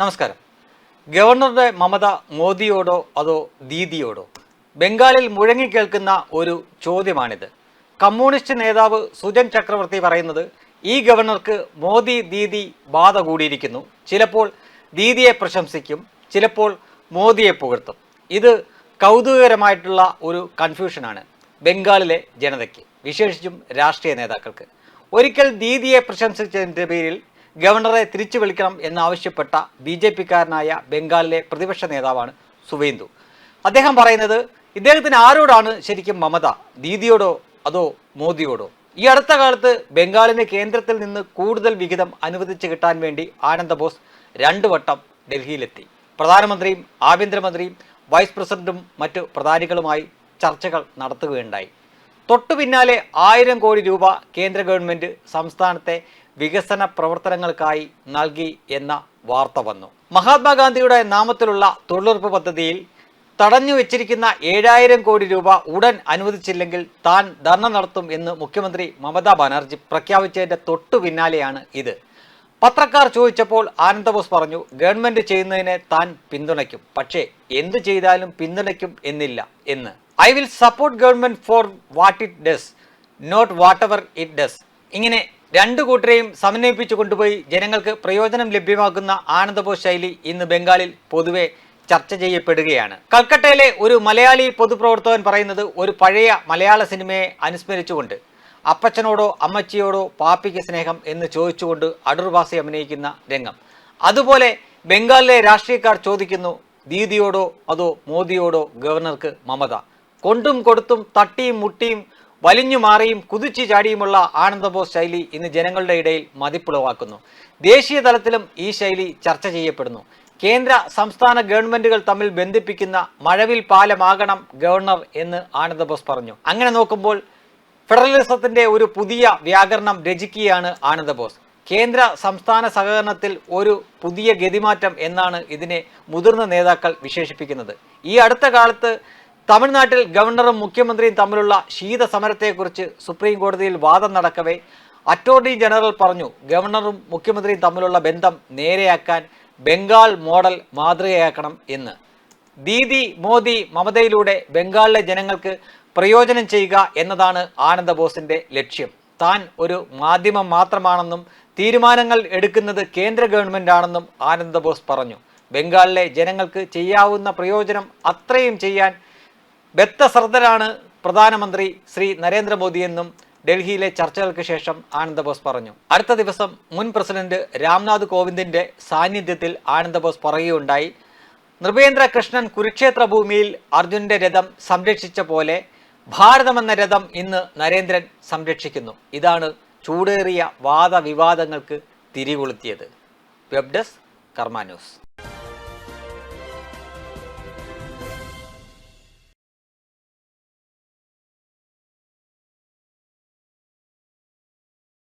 നമസ്കാരം. ഗവർണറുടെ മമത മോദിയോടോ അതോ ദീദിയോടോ? ബംഗാളിൽ മുഴങ്ങിക്കേൾക്കുന്ന ഒരു ചോദ്യമാണിത്. കമ്മ്യൂണിസ്റ്റ് നേതാവ് സുജൻ ചക്രവർത്തി പറയുന്നത് ഈ ഗവർണർക്ക് മോദി ദീദി ബാധ കൂടിയിരിക്കുന്നു. ചിലപ്പോൾ ദീദിയെ പ്രശംസിക്കും ചിലപ്പോൾ മോദിയെ പുകഴ്ത്തും. ഇത് കൗതുകകരമായിട്ടുള്ള ഒരു കൺഫ്യൂഷനാണ് ബംഗാളിലെ ജനതയ്ക്ക് വിശേഷിച്ചും രാഷ്ട്രീയ നേതാക്കൾക്ക്. ഒരിക്കൽ ദീദിയെ പ്രശംസിച്ചതിന്റെ പേരിൽ ഗവർണറെ തിരിച്ചു വിളിക്കണം എന്നാവശ്യപ്പെട്ട ബി ജെ പിക്കാരനായ ബംഗാളിലെ പ്രതിപക്ഷ നേതാവാണ് സുവേന്ദു. അദ്ദേഹം പറയുന്നത് ഇദ്ദേഹത്തിന് ആരോടാണ് ശരിക്കും മമത? ദീദിയോടോ അതോ മോദിയോടോ? ഈ അടുത്ത കാലത്ത് ബംഗാളിന് കേന്ദ്രത്തിൽ നിന്ന് കൂടുതൽ വിഹിതം അനുവദിച്ചു കിട്ടാൻ വേണ്ടി ആനന്ദ ബോസ് രണ്ടു വട്ടം ഡൽഹിയിലെത്തി. പ്രധാനമന്ത്രിയും ആഭ്യന്തരമന്ത്രിയും വൈസ് പ്രസിഡന്റും മറ്റു പ്രധാനികളുമായി ചർച്ചകൾ നടത്തുകയുണ്ടായി. തൊട്ടു പിന്നാലെ ആയിരം കോടി രൂപ കേന്ദ്ര ഗവൺമെന്റ് സംസ്ഥാനത്തെ വികസന പ്രവർത്തനങ്ങൾക്കായി നൽകി എന്ന വാർത്ത വന്നു. മഹാത്മാഗാന്ധിയുടെ നാമത്തിലുള്ള തൊഴിലുറപ്പ് പദ്ധതിയിൽ തടഞ്ഞു വെച്ചിരിക്കുന്ന ഏഴായിരം കോടി രൂപ ഉടൻ അനുവദിച്ചില്ലെങ്കിൽ താൻ ധർണ നടത്തും എന്ന് മുഖ്യമന്ത്രി മമതാ ബാനർജി പ്രഖ്യാപിച്ചതിന്റെ തൊട്ടു പിന്നാലെയാണ് ഇത്. പത്രക്കാർ ചോദിച്ചപ്പോൾ ആനന്ദബോസ് പറഞ്ഞു ഗവൺമെന്റ് ചെയ്യുന്നതിനെ താൻ പിന്തുണയ്ക്കും. പക്ഷേ എന്തു ചെയ്താലും പിന്തുണയ്ക്കും എന്നില്ല എന്ന്. I will support government for what it does not whatever it does. ഇങ്ങനെ രണ്ടു കൂട്ടരെയും സമന്വയിപ്പിച്ചു കൊണ്ടുപോയി ജനങ്ങൾക്ക് പ്രയോജനം ലഭ്യമാക്കുന്ന ആനന്ദബോസ് ശൈലി ഇന്ന് ബംഗാളിൽ പൊതുവെ ചർച്ച ചെയ്യപ്പെടുകയാണ്. കൽക്കട്ടയിലെ ഒരു മലയാളി പൊതുപ്രവർത്തകൻ പറയുന്നത് ഒരു പഴയ മലയാള സിനിമയെ അനുസ്മരിച്ചുകൊണ്ട് അപ്പച്ചനോടോ അമ്മച്ചിയോടോ പാപ്പിക്ക് സ്നേഹം എന്ന് ചോദിച്ചുകൊണ്ട് അടൂർവാസി അഭിനയിക്കുന്ന രംഗം. അതുപോലെ ബംഗാളിലെ രാഷ്ട്രീയക്കാർ ചോദിക്കുന്നു ദീദിയോടോ അതോ മോദിയോടോ ഗവർണർക്ക് മമത? കൊണ്ടും കൊടുത്തും തട്ടിയും മുട്ടിയും വലിഞ്ഞു മാറിയും കുതിച്ചു ചാടിയുമുള്ള ആനന്ദബോസ് ശൈലി ഇന്ന് ജനങ്ങളുടെ ഇടയിൽ മതിപ്പുളവാക്കുന്നു. ദേശീയ തലത്തിലും ഈ ശൈലി ചർച്ച ചെയ്യപ്പെടുന്നു. കേന്ദ്ര സംസ്ഥാന ഗവൺമെന്റുകൾ തമ്മിൽ ബന്ധിപ്പിക്കുന്ന മഴവിൽ പാലമാകണം ഗവർണർ എന്ന് ആനന്ദബോസ് പറഞ്ഞു. അങ്ങനെ നോക്കുമ്പോൾ ഫെഡറലിസത്തിന്റെ ഒരു പുതിയ വ്യാകരണം രചിക്കുകയാണ് ആനന്ദബോസ്. കേന്ദ്ര സംസ്ഥാന സഹകരണത്തിൽ ഒരു പുതിയ ഗതിമാറ്റം എന്നാണ് ഇതിനെ മുതിർന്ന നേതാക്കൾ വിശേഷിപ്പിക്കുന്നത്. ഈ അടുത്ത കാലത്ത് തമിഴ്നാട്ടിൽ ഗവർണറും മുഖ്യമന്ത്രിയും തമ്മിലുള്ള ശീതസമരത്തെക്കുറിച്ച് സുപ്രീം കോടതിയിൽ വാദം നടക്കവേ അറ്റോർണി ജനറൽ പറഞ്ഞു ഗവർണറും മുഖ്യമന്ത്രിയും തമ്മിലുള്ള ബന്ധം നേരെയാക്കാൻ ബംഗാൾ മോഡൽ മാതൃകയാക്കണം എന്ന്. ദീദി മോദി മമതയിലൂടെ ബംഗാളിലെ ജനങ്ങൾക്ക് പ്രയോജനം ചെയ്യുക എന്നതാണ് ആനന്ദബോസിന്റെ ലക്ഷ്യം. താൻ ഒരു മാധ്യമം മാത്രമാണെന്നും തീരുമാനങ്ങൾ എടുക്കുന്നത് കേന്ദ്ര ഗവൺമെന്റ് ആണെന്നും ആനന്ദബോസ് പറഞ്ഞു. ബംഗാളിലെ ജനങ്ങൾക്ക് ചെയ്യാവുന്ന പ്രയോജനം അത്രയും ചെയ്യാൻ ബദ്ധശ്രദ്ധരാണ് പ്രധാനമന്ത്രി ശ്രീ നരേന്ദ്രമോദിയെന്നും ഡൽഹിയിലെ ചർച്ചകൾക്ക് ശേഷം ആനന്ദബോസ് പറഞ്ഞു. അടുത്ത ദിവസം മുൻ പ്രസിഡന്റ് രാംനാഥ് കോവിന്ദിന്റെ സാന്നിധ്യത്തിൽ ആനന്ദബോസ് പറയുകയുണ്ടായി. നൃപേന്ദ്ര കൃഷ്ണൻ കുരുക്ഷേത്ര ഭൂമിയിൽ അർജുനന്റെ രഥം സംരക്ഷിച്ച പോലെ ഭാരതമെന്ന രഥം ഇന്ന് നരേന്ദ്രൻ സംരക്ഷിക്കുന്നു. ഇതാണ് ചൂടേറിയ വാദവിവാദങ്ങൾക്ക് തിരികൊളുത്തിയത്. Web desk news.